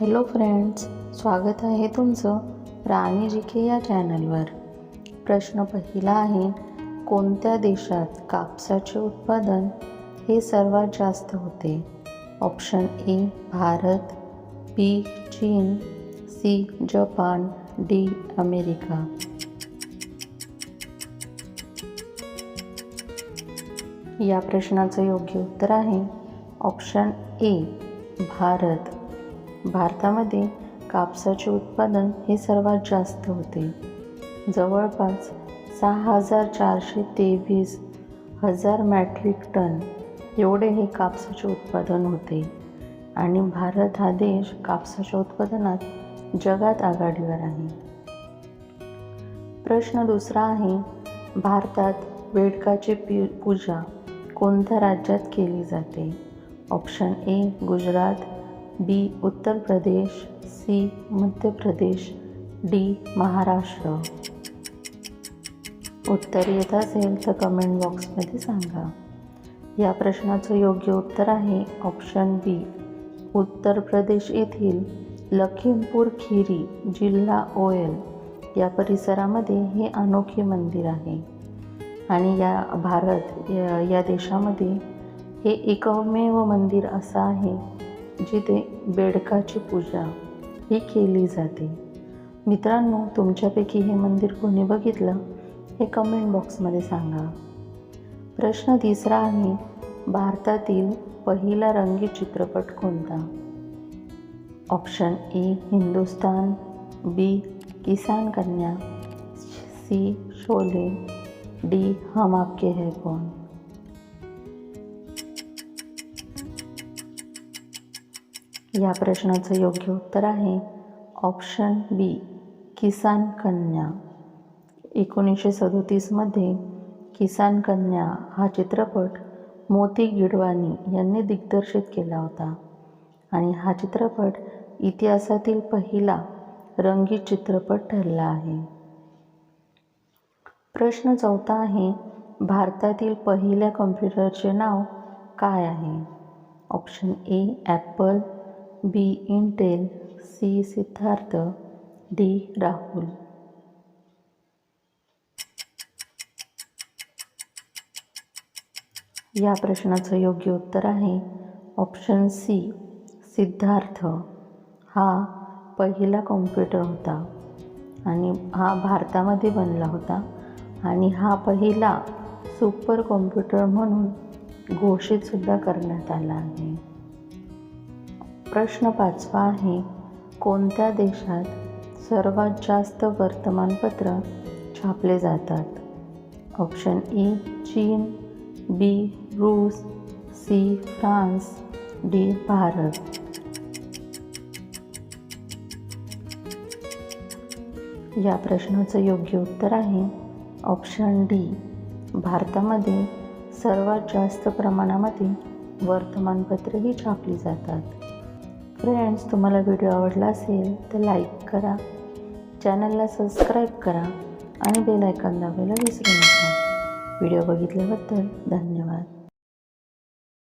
Hello friends स्वागत आहे तुमचं प्राणी जिके या चॅनलवर. प्रश्न पहिला आहे कोणत्या देशात कापसाचे उत्पादन हे सर्वात जास्त होते? ऑप्शन ए भारत बी चीन सी जपान डी अमेरिका. या प्रश्नाचं योग्य उत्तर आहे ऑप्शन ए भारत. भारतामध्ये कापसाचे उत्पादन हे सर्वात जास्त होते. जवळपास सहा हजार चारशे तेवीस हजार मॅट्रिक टन एवढे हे कापसाचे उत्पादन होते. आणि भारत हा देश कापसाच्या उत्पादनात जगात आघाडीवर आहे. प्रश्न दुसरा आहे भारतात बेडकाची पी पूजा कोणत्या राज्यात केली जाते? Option A Gujarat. B Uttar Pradesh C Madhya Pradesh D Maharashtra. उत्तर येत असेल तर कमेंट बॉक्समध्ये सांगा. या प्रश्नाचं योग्य उत्तर आहे ऑप्शन बी उत्तर प्रदेश येथील लखीमपूर खिरी जिल्हा ओएल या परिसरामध्ये हे अनोखे मंदिर आहे. आणि या भारत या या देशामध्ये हे एकमेव मंदिर असं आहे. जिथे बेडकाची पूजा ही केली जाते. मित्रांनो तुमच्यापैकी हे मंदिर कोणी बघितलं? हे कमेंट बॉक्समध्ये सांगा. प्रश्न तिसरा आहे भारतातील पहिला रंगीत चित्रपट कोणता? ऑप्शन ए हिंदुस्तान बी किसान कन्या सी शोले डी हम आपके है कौन? या प्रश्नाचं योग्य उत्तर आहे. ऑप्शन बी किसान कन्या. एकोणीसशे सदोतीसमध्ये किसान कन्या हा चित्रपट मोती गिडवानी यांनी दिग्दर्शित केला होता. आणि हा चित्रपट इतिहासातील पहिला रंगीत चित्रपट ठरला आहे. प्रश्न चौथा आहे भारतातील पहिल्या कम्प्युटरचे नाव काय आहे? Option A Apple B Intel C Siddharth D Rahul. या प्रश्नाचं योग्य उत्तर आहे ऑप्शन सी सिद्धार्थ. हा पहिला कॉम्प्युटर होता आणि हा भारतामध्ये बनला होता आणि हा पहिला सुपर कॉम्प्युटर म्हणून घोषितसुद्धा करण्यात आला आहे. प्रश्न पाचवा आहे कोणत्या देशात सर्वात जास्त वर्तमानपत्र छापले जातात? ऑप्शन ए चीन बी रूस सी फ्रान्स डी भारत. या प्रश्नाचं योग्य उत्तर आहे ऑप्शन डी भारतामध्ये सर्वात जास्त प्रमाणामध्ये वर्तमानपत्रेही छापली जातात. फ्रेंड्स तुम्हाला व्हिडिओ आवडला असेल तर लाईक करा. चॅनलला सबस्क्राईब करा आणि बेल आयकॉन दाबायला विसरू नका. व्हिडिओ बघितल्याबद्दल धन्यवाद.